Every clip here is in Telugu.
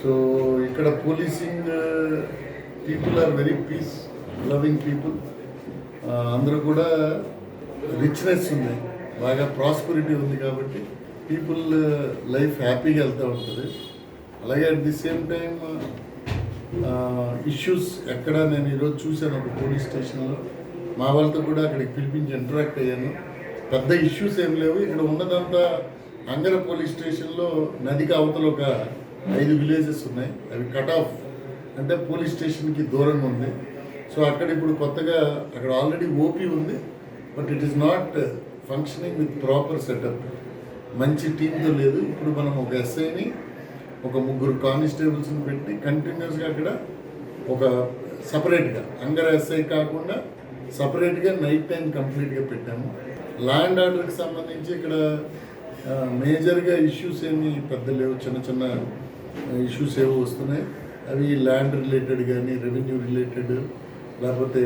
సో ఇక్కడ policing people are very peace loving people అందరూ కూడా రిచ్నెస్ ఉంది. బాగా ప్రాస్పరిటీ ఉంది కాబట్టి పీపుల్ లైఫ్ uh, హ్యాపీగా వెళ్తూ ఉంటుంది. అలాగే at the same time issues ఎక్కడ నేను ఈరోజు చూశాను ఒక పోలీస్ స్టేషన్లో మా వాళ్ళతో కూడా అక్కడికి పిలిపించి ఇంటరాక్ట్ అయ్యాను. పెద్ద ఇష్యూస్ ఏం లేవు. ఇక్కడ ఉన్నదంతా అంగర పోలీస్ స్టేషన్లో నదికి అవతల ఒక ఐదు విలేజెస్ ఉన్నాయి. అవి కట్ ఆఫ్ అంటే పోలీస్ స్టేషన్కి దూరంగా ఉంది. సో అక్కడ ఇప్పుడు కొత్తగా అక్కడ ఆల్రెడీ ఓపీ ఉంది. But it is not functioning with proper setup మంచి టీంతో లేదు. ఇప్పుడు మనం ఒక ఎస్ఐని ఒక ముగ్గురు కానిస్టేబుల్స్ని పెట్టి కంటిన్యూస్గా అక్కడ ఒక సపరేట్గా అంగర ఎస్ఐ కాకుండా సపరేట్గా నైట్ టైం కంప్లీట్గా పెట్టాము. ల్యాండ్ ఆర్డర్కి సంబంధించి ఇక్కడ మేజర్గా ఇష్యూస్ ఏమి పెద్ద లేవు చిన్న చిన్న ఇష్యూస్ ఏవో వస్తున్నాయి. అవి ల్యాండ్ రిలేటెడ్ కానీ రెవెన్యూ రిలేటెడ్ లేకపోతే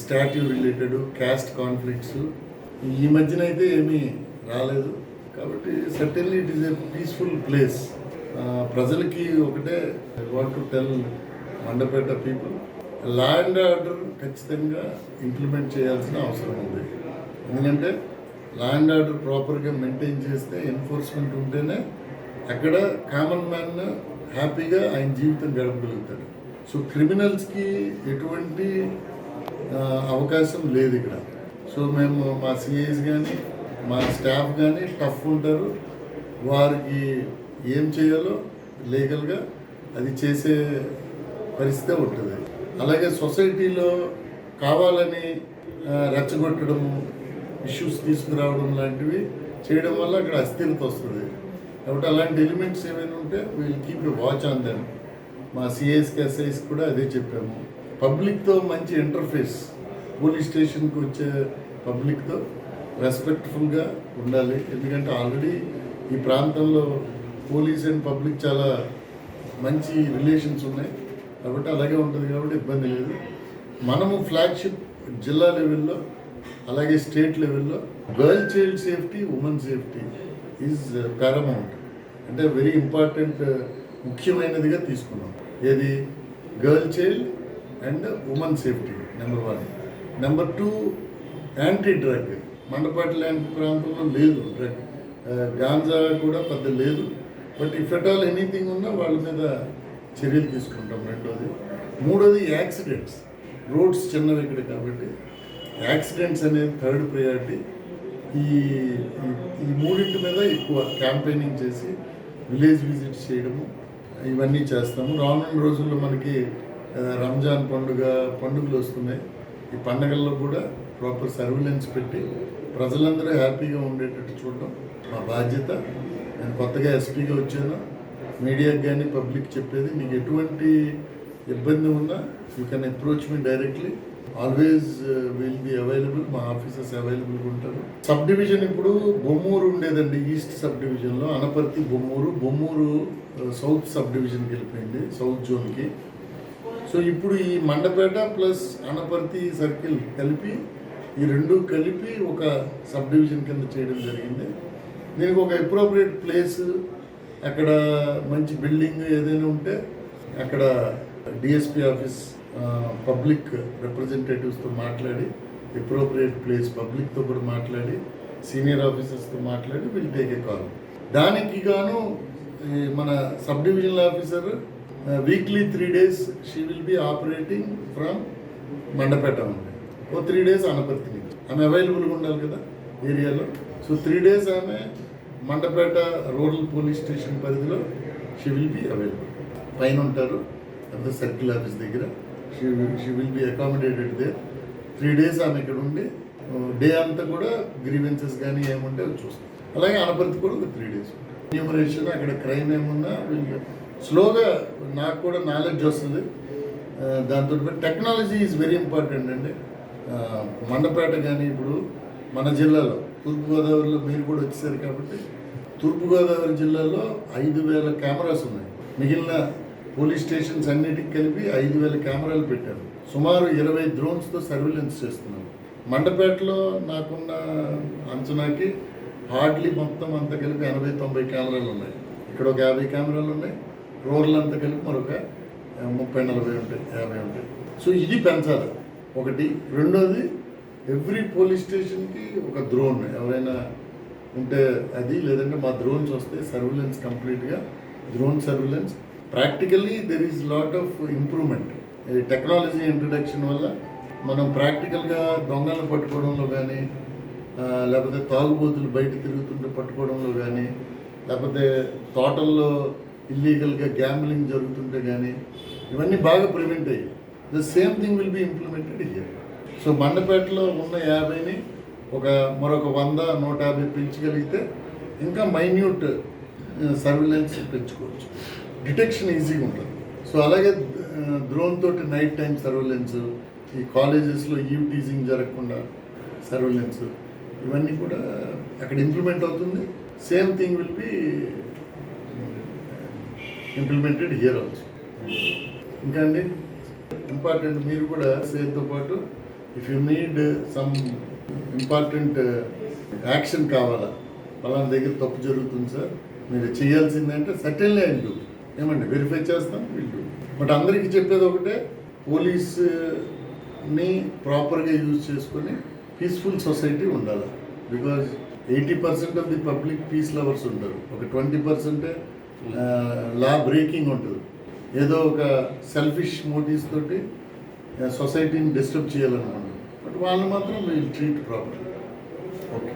స్టాట్యూ రిలేటెడ్ క్యాస్ట్ కాన్ఫ్లిక్ట్స్ ఈ మధ్యన అయితే ఏమీ రాలేదు. కాబట్టి certainly it is a peaceful place ప్రజలకి ఒకటే want to tell Mandapeta people land order ఖచ్చితంగా ఇంప్లిమెంట్ చేయాల్సిన అవసరం ఉంది. ఎందుకంటే ల్యాండ్ ఆర్డర్ ప్రాపర్గా మెయింటైన్ చేస్తే ఎన్ఫోర్స్మెంట్ ఉంటేనే అక్కడ కామన్ మ్యాన్ హ్యాపీగా ఆయన జీవితం గడపగలుగుతాడు. సో క్రిమినల్స్కి ఎటువంటి అవకాశం లేదు ఇక్కడ. సో మేము మా సిఐస్ కానీ మా స్టాఫ్ కానీ టఫ్ ఉంటారు. వారికి ఏం చేయాలో లీగల్గా అది చేసే పరిస్థితి ఉంటుంది. అలాగే సొసైటీలో కావాలని రెచ్చగొట్టడము ఇష్యూస్ తీసుకురావడం లాంటివి చేయడం వల్ల అక్కడ అస్థిరత వస్తుంది. కాబట్టి అలాంటి ఎలిమెంట్స్ ఏమైనా ఉంటే వీళ్ళు keep a watch on them మా సిఐస్కి ఎస్ఐస్ కూడా అదే చెప్పాము. పబ్లిక్తో మంచి ఇంటర్ఫేస్ పోలీస్ స్టేషన్కి వచ్చే పబ్లిక్తో రెస్పెక్ట్ఫుల్గా ఉండాలి. ఎందుకంటే ఆల్రెడీ ఈ ప్రాంతంలో పోలీస్ అండ్ పబ్లిక్ చాలా మంచి రిలేషన్స్ ఉన్నాయి. కాబట్టి అలాగే ఉంటుంది కాబట్టి ఇబ్బంది లేదు. మనము ఫ్లాగ్షిప్ జిల్లా లెవెల్లో అలాగే స్టేట్ లెవెల్లో girl child safety women safety is paramount అంటే వెరీ ఇంపార్టెంట్ ముఖ్యమైనదిగా తీసుకున్నాం. ఏది? Girl child and women safety number one number two anti drug Mandapati లాంటి ప్రాంతంలో లేదు డ్రగ్ గాంజా కూడా పెద్ద లేదు. But if at all anything ఉన్నా వాళ్ళ మీద చర్యలు తీసుకుంటాం రెండోది. మూడోది యాక్సిడెంట్స్ రోడ్స్ చిన్నవి ఇక్కడ కాబట్టి యాక్సిడెంట్స్ అనేది థర్డ్ ప్రయారిటీ ఈ ఈ- మూడింటి మీద ఎక్కువ క్యాంపెయినింగ్ చేసి విలేజ్ విజిట్ చేయడము ఇవన్నీ చేస్తాము. రానున్న రోజుల్లో మనకి రంజాన్ పండుగ పండుగలు వస్తున్నాయి. ఈ పండుగల్లో కూడా ప్రాపర్ సర్విలెన్స్ పెట్టి ప్రజలందరూ హ్యాపీగా ఉండేటట్టు చూడడం మా బాధ్యత. నేను కొత్తగా ఎస్పీగా వచ్చాను. మీడియాకి కానీ పబ్లిక్ చెప్పేది మీకు ఎటువంటి ఇబ్బంది ఉన్నా you can approach me directly. Always will be available మా ఆఫీసర్స్ అవైలబుల్గా ఉంటారు. సబ్ డివిజన్ ఇప్పుడు బొమ్మూరు ఉండేదండి ఈస్ట్ సబ్ డివిజన్లో అనపర్తి బొమ్మూరు. బొమ్మూరు సౌత్ సబ్ డివిజన్కి వెళ్ళిపోయింది సౌత్ జోన్కి సో ఇప్పుడు ఈ మండపేట ప్లస్ అనపర్తి సర్కిల్ కలిపి ఈ రెండు కలిపి ఒక సబ్ డివిజన్ కింద చేయడం జరిగింది. దీనికి ఒక అప్రోప్రియేట్ ప్లేస్ అక్కడ మంచి బిల్డింగ్ ఏదైనా ఉంటే అక్కడ డిఎస్పీ ఆఫీస్ పబ్లిక్ రిప్రజెంటేటివ్స్తో మాట్లాడి అప్రోప్రియేట్ ప్లేస్ పబ్లిక్తో కూడా మాట్లాడి సీనియర్ ఆఫీసర్స్తో మాట్లాడి విల్ టేక్ ఏ కాల్ దానికి గాను మన sub divisional officer weekly three days she will be operating from Mandapeta ఉంది ఓ త్రీ డేస్ అనపర్తి నుంచి ఆమె అవైలబుల్గా ఉండాలి కదా ఏరియాలో. సో త్రీ డేస్ ఆమె మండపేట రూరల్ పోలీస్ స్టేషన్ పరిధిలో షీ విల్ బి అవైలబుల్ పైన ఉంటారు అదే సర్కిల్ ఆఫీస్ దగ్గర. She she will be accommodated they three days ఆమె ఇక్కడ ఉండి డే అంతా కూడా గ్రీవెన్సెస్ కానీ ఏముంటే అవి చూస్తాం. అలాగే అనపర్తి కూడా ఒక త్రీ డేస్ న్యూమరేషన్ అక్కడ క్రైమ్ ఏమున్నా స్లోగా నాకు కూడా నాలెడ్జ్ వస్తుంది. దాంతో టెక్నాలజీ ఈజ్ వెరీ ఇంపార్టెంట్ అండి. మండపేట కానీ ఇప్పుడు మన జిల్లాలో తూర్పుగోదావరిలో మీరు కూడా వచ్చేసారు కాబట్టి తూర్పుగోదావరి జిల్లాలో ఐదు వేల కెమెరాస్ ఉన్నాయి. మిగిలిన పోలీస్ స్టేషన్స్ అన్నిటికి కలిపి ఐదు వేల కెమెరాలు పెట్టారు. సుమారు ఇరవై డ్రోన్స్తో సర్వేలెన్స్ చేస్తున్నాం. మండపేటలో నాకున్న అంచనాకి హార్డ్లీ మొత్తం అంతా కలిపి ఎనభై తొంభై కెమెరాలు ఉన్నాయి. ఇక్కడ ఒక యాభై కెమెరాలు ఉన్నాయి. రోడ్లు అంతా కలిపి మరొక ముప్పై నలభై ఉంటాయి యాభై ఉంటాయి. సో ఇది పెంచాలి. ఒకటి. రెండోది ఎవ్రీ పోలీస్ స్టేషన్కి ఒక డ్రోన్. ఎవరైనా ఉంటే అది లేదంటే మా డ్రోన్స్ వస్తే సర్విలెన్స్ కంప్లీట్గా drone surveillance practically there is lot of improvement ఈ టెక్నాలజీ ఇంట్రడక్షన్ వల్ల మనం ప్రాక్టికల్గా దొంగలను పట్టుకోవడంలో కానీ లేకపోతే తాగుబోతులు బయట తిరుగుతుంటే పట్టుకోవడంలో కానీ లేకపోతే తోటల్లో ఇల్లీగల్గా గ్యాంబ్లింగ్ జరుగుతుంటే కానీ ఇవన్నీ బాగా ప్రివెంట్ అయ్యాయి. The same thing will be implemented year so మండపేటలో ఉన్న యాభైని ఒక మరొక వంద నూట యాభై పెంచగలిగితే ఇంకా మైన్యూట్ సర్విలెన్స్ పెంచుకోవచ్చు. డిటెక్షన్ ఈజీగా ఉంటుంది. సో అలాగే డ్రోన్ తోటి నైట్ టైం సర్విలెన్స్ ఈ కాలేజెస్లో ఈవ్ టీజింగ్ జరగకుండా సర్విలెన్స్ ఇవన్నీ కూడా అక్కడ ఇంప్లిమెంట్ అవుతుంది. Same thing will be implemented here also. ఇంకా అండి? ఇంపార్టెంట్ మీరు కూడా సేమ్తో పాటు if you need some important action కావాలా పలానా దగ్గర తప్పు జరుగుతుంది సార్ మీరు చేయాల్సిందంటే సర్టెన్లీ అండ్ ఏమండి వెరిఫై చేస్తాం వీళ్ళు బట్ అందరికీ చెప్పేది ఒకటే పోలీస్ని ప్రాపర్గా యూజ్ చేసుకొని పీస్ఫుల్ సొసైటీ ఉండాలి. Because eighty percent of the public peace lovers ఉంటారు ఒక ట్వంటీ పర్సెంటే లా బ్రేకింగ్ ఉంటుంది. ఏదో ఒక సెల్ఫిష్ మోటివ్స్ తోటి సొసైటీని డిస్టర్బ్ చేయాలనుకుంటున్నారు బట్ వాళ్ళు మాత్రం వీల్ ట్రీట్ ప్రాపర్ ఓకే